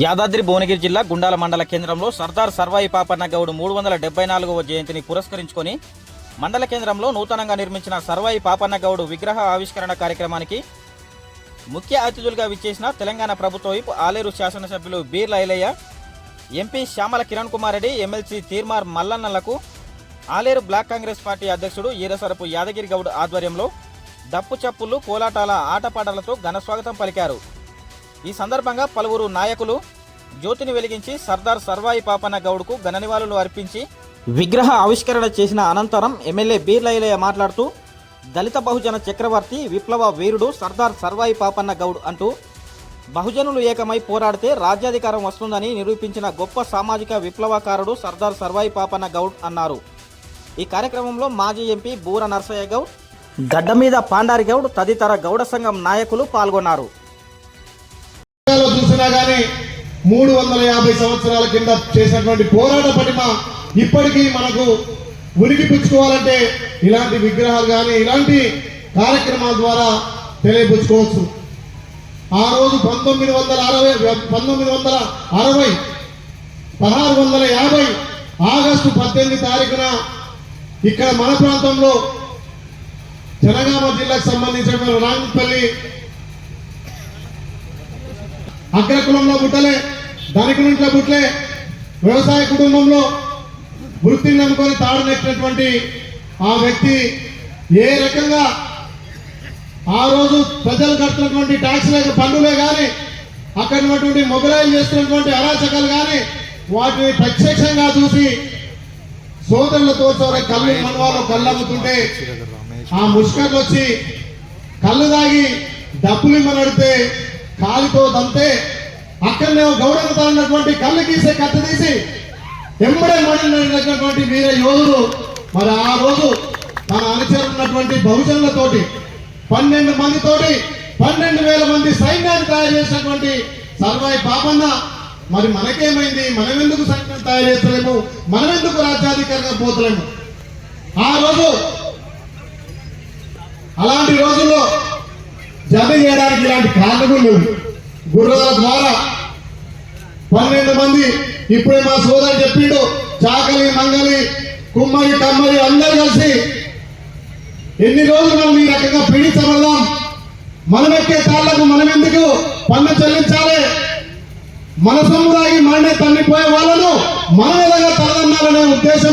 యాదాద్రి భువనగిరి జిల్లా గుండాల మండల కేంద్రంలో సర్దార్ సర్వాయి పాపన్న గౌడ్ మూడు వందల డెబ్బై నాలుగవ జయంతిని పురస్కరించుకొని మండల కేంద్రంలో నూతనంగా నిర్మించిన సర్వాయి పాపన్న గౌడ్ విగ్రహ ఆవిష్కరణ కార్యక్రమానికి ముఖ్య అతిథులుగా విచ్చేసిన తెలంగాణ ప్రభుత్వ వైపు ఆలేరు శాసనసభ్యులు బీర్ల ఐలయ్య ఎంపీ శ్యామల కిరణ్ కుమార్ రెడ్డి ఎమ్మెల్సీ తీర్మార్ మల్లన్నలకు ఆలేరు బ్లాక్ కాంగ్రెస్ పార్టీ అధ్యక్షుడు ఈరసరపు యాదగిరి గౌడ్ ఆధ్వర్యంలో దప్పు చప్పులు కోలాటాల ఆటపాటలతో ఘనస్వాగతం పలికారు. ఈ సందర్భంగా పలువురు నాయకులు జ్యోతిని వెలిగించి సర్దార్ సర్వాయి పాపన్న గౌడ్కు ఘన నివాళులు అర్పించి విగ్రహ ఆవిష్కరణ చేసిన అనంతరం ఎమ్మెల్యే బీర్లైలయ్య మాట్లాడుతూ దళిత బహుజన చక్రవర్తి విప్లవ వీరుడు సర్దార్ సర్వాయి పాపన్న గౌడ్ అంటూ బహుజనులు ఏకమై పోరాడితే రాజ్యాధికారం వస్తుందని నిరూపించిన గొప్ప సామాజిక విప్లవకారుడు సర్దార్ సర్వాయి పాపన్న గౌడ్ అన్నారు. ఈ కార్యక్రమంలో మాజీ ఎంపీ బూర నర్సయ్య గౌడ్ గడ్డ మీద పాండారి గౌడ్ తదితర గౌడ సంఘం నాయకులు పాల్గొన్నారు. చూసినా కానీ మూడు వందల యాభై సంవత్సరాల కింద చేసినటువంటి పోరాట పటిమ ఇప్పటికీ మనకు ఉనికి పుచ్చుకోవాలంటే ఇలాంటి విగ్రహాలు కానీ ఇలాంటి కార్యక్రమాల ద్వారా తెలియపుచ్చుకోవచ్చు. ఆ రోజు పంతొమ్మిది వందల అరవై పంతొమ్మిది వందల అరవై పదహారు వందల యాభై ఆగస్టు పద్దెనిమిది తారీఖున ఇక్కడ మన ప్రాంతంలో జనగామ జిల్లాకు సంబంధించిన రాంపల్లి అగ్ర కులంలో పుట్టలే ధనికునింట్లో పుట్టలే వ్యవసాయ కుటుంబంలో వృత్తిని నమ్ముకొని తాడు నెట్టినటువంటి ఆ వ్యక్తి ఏ రకంగా ఆ రోజు ప్రజలు కడుతున్నటువంటి ట్యాక్స్లే పన్నులే కానీ అక్కడ ఉన్నటువంటి మొబైల్ చేస్తున్నటువంటి అరాచకాలు కానీ వాటిని ప్రత్యక్షంగా చూసి సోదరులతో చోర కళ్ళు మనవాళ్ళు కళ్ళు అమ్ముతుంటే ఆ ముష్కర్లు వచ్చి కళ్ళు తాగి డబ్బులు ఇమ్మని అడిగితే కాలితో దంతే అక్కడనే గౌరవత ఉన్నటువంటి కళ్ళు గీసే కత్తి తీసి ఎంబడే మడినటువంటి వీర యోధుడు మరి ఆ రోజు తన అనుచరున్నటువంటి బహుజనులతోటి పన్నెండు మందితోటి పన్నెండు వేల మంది సైన్యాన్ని తయారు చేసినటువంటి సర్వాయి పాపన్న మరి మనకేమైంది? మనం ఎందుకు సైన్యం తయారు చేస్తలేము? మనం ఎందుకు రాజ్యాధికారంగా పోతలేము? ఆ రోజు అలాంటి జమ చేయడానికి ఇలాంటి కారణము లేవు గుర్రాల ద్వారా పన్నెండు మంది ఇప్పుడే మా సోదరు చెప్పిండు చాకలి మంగలి కుమ్మరి కమ్మరి అందరు కలిసి ఎన్ని రోజులు మనం ఈ రకంగా పీడించబడదాం మనమెక్కే తాళ్ళకు మనం ఎందుకు పన్ను చెల్లించాలి? మన సముదాయి మననే తన్నిపోయే వాళ్ళను మన విధంగా తలదన్నారనే ఉద్దేశంతో